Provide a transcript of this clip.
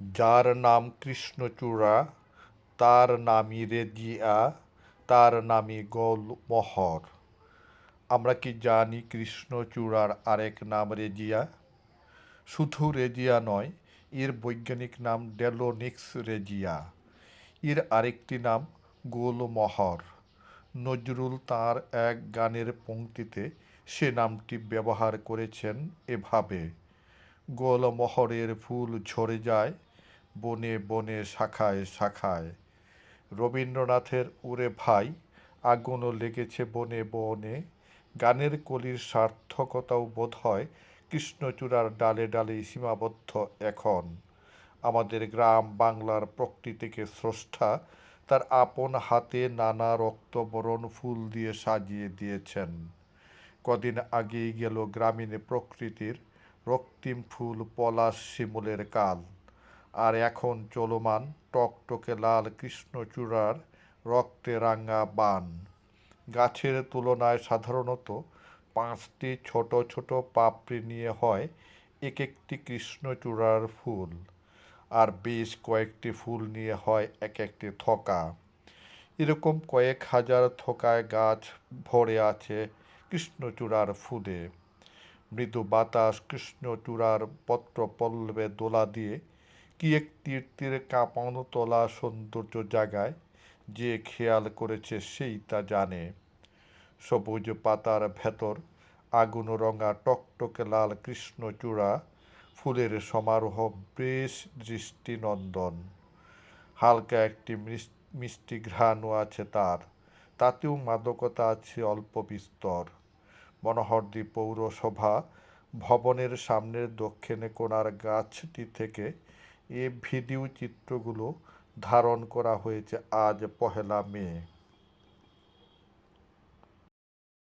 যার নাম কৃষ্ণচূড়া, তার নামই রেজিয়া তার নামই গোলমোহর। আমরা কি জানি কৃষ্ণচূড়ার আরেক নাম রেজিয়া শুধু রেজিয়া নয়, এর বৈজ্ঞানিক নাম ডেলোনিক্স রেজিয়া এর আরেকটি নাম গোলমোহর। নজরুল তার এক গানের পংক্তিতে সে নামটি ব্যবহার করেছেন এভাবে। গোলমোহরের ফুল ঝরে যায় বনে বনে শাখায় শাখায়। রবীন্দ্রনাথের ওরে ভাই আগুনও লেগেছে বনে বনে। গানের কলির সার্থকতাও বোধ হয় কৃষ্ণচূড়ার ডালে ডালে সীমাবদ্ধ এখন। আমাদের গ্রাম বাংলার প্রকৃতিকে স্রষ্টা তার আপন হাতে নানা রক্তবরণ ফুল দিয়ে সাজিয়ে দিয়েছেন। কদিন আগেই গেল গ্রামীণ প্রকৃতির রক্তিম ফুল পলাশ শিমুলের কাল। আর এখন চলমান টকটকে লাল কৃষ্ণচূড়ার রক্তে রাঙা বান। গাছের তুলনায় সাধারণত পাঁচটি ছোট ছোট পাপড়ি নিয়ে হয় এক একটি কৃষ্ণচূড়ার ফুল, আর বেশ কয়েকটি ফুল নিয়ে হয় এক একটি থকা। এরকম কয়েক হাজার থকায় গাছ ভরে আছে কৃষ্ণচূড়ার ফুলে। মৃদু বাতাস কৃষ্ণচূড়ার পত্র পল্লবে দোলা দিয়ে কি এক তীর্থের কাঁপানো তোলা সৌন্দর্য জাগায় যে খেয়াল করেছে সেই তা জানে। সবুজ পাতার ভেতর আগুন রঙা টকটকে লাল কৃষ্ণচূড়া ফুলের সমারোহ বেশ দৃষ্টিনন্দন। হালকা একটি মিষ্টি ঘ্রাণও আছে তার, তাতেও মাদকতা আছে অল্প বিস্তর। মনোহরদী পৌরসভা ভবনের সামনের দক্ষিণে কোণার গাছটি থেকে এ ভিডিও চিত্রগুলো ধারণ করা হয়েছে আজ পহেলা মে।